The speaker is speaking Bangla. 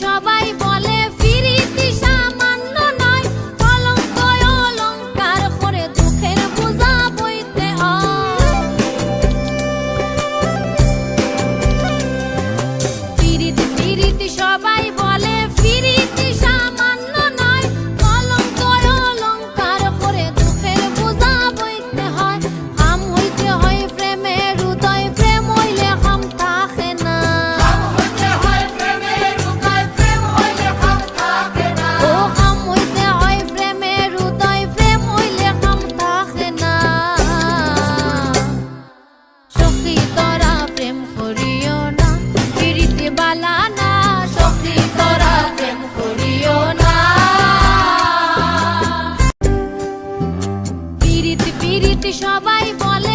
সবাই পিরিতি সবাই বলে